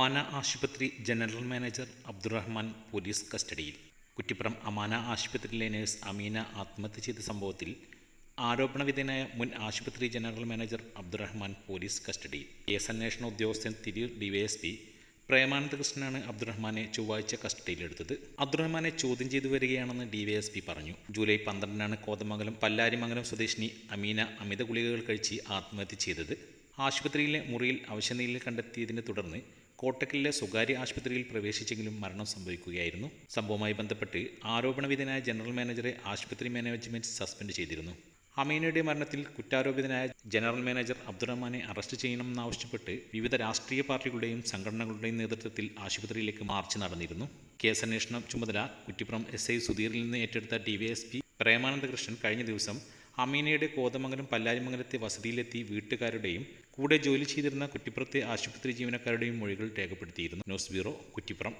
അമാന ആശുപത്രി general manager Abdurahman police കസ്റ്റഡിയിൽ. കുറ്റിപ്പുറം അമാന ആശുപത്രിയിലെ നഴ്സ് അമീന ആത്മഹത്യ ചെയ്ത സംഭവത്തിൽ ആരോപണവിധേയനായ മുൻ ആശുപത്രി ജനറൽ മാനേജർ അബ്ദുറഹ്മാൻ പോലീസ് കസ്റ്റഡിയിൽ. കേസ് അന്വേഷണ ഉദ്യോഗസ്ഥൻ തിരൂർ ഡിവൈഎസ്പി പ്രേമാനന്ദ കൃഷ്ണനാണ് അബ്ദുറഹ്മാനെ ചൊവ്വാഴ്ച കസ്റ്റഡിയിലെടുത്തത്. അബ്ദുറഹ്മാനെ ചോദ്യം ചെയ്തു വരികയാണെന്ന് ഡിവൈഎസ്പി പറഞ്ഞു. ജൂലൈ പന്ത്രണ്ടിനാണ് കോതമംഗലം പല്ലാരിമംഗലം സ്വദേശിനി അമീന അമിത ഗുളികകൾ കഴിച്ച് ആത്മഹത്യ ചെയ്തത്. ആശുപത്രിയിലെ മുറിയിൽ അവശനിലയിൽ കണ്ടെത്തിയതിനെ തുടർന്ന് കോട്ടക്കലിലെ സ്വകാര്യ ആശുപത്രിയിൽ പ്രവേശിച്ചെങ്കിലും മരണം സംഭവിക്കുകയായിരുന്നു. സംഭവവുമായി ബന്ധപ്പെട്ട് ആരോപണവിധനായ ജനറൽ മാനേജറെ ആശുപത്രി മാനേജ്മെന്റ് സസ്പെൻഡ് ചെയ്തിരുന്നു. അമീനയുടെ മരണത്തിൽ കുറ്റാരോപിതനായ ജനറൽ മാനേജർ അബ്ദുറഹ്മാനെ അറസ്റ്റ് ചെയ്യണമെന്നാവശ്യപ്പെട്ട് വിവിധ രാഷ്ട്രീയ പാർട്ടികളുടെയും സംഘടനകളുടെയും നേതൃത്വത്തിൽ ആശുപത്രിയിലേക്ക് മാർച്ച് നടന്നിരുന്നു. കേസന്വേഷണ ചുമതല കുറ്റിപ്പുറം എസ് ഐ സുധീറിൽ നിന്ന് ഏറ്റെടുത്ത D Y S P Premanandakrishnan കഴിഞ്ഞ ദിവസം അമീനയുടെ കോതമംഗലം പല്ലാരിമംഗലത്തെ വസതിയിലെത്തി വീട്ടുകാരുടെയും കൂടെ ജോലി ചെയ്തിരുന്ന കുറ്റിപ്പുറത്തെ ആശുപത്രി ജീവനക്കാരുടെയും മൊഴികൾ രേഖപ്പെടുത്തിയിരുന്നു. News bureau Kuttippuram.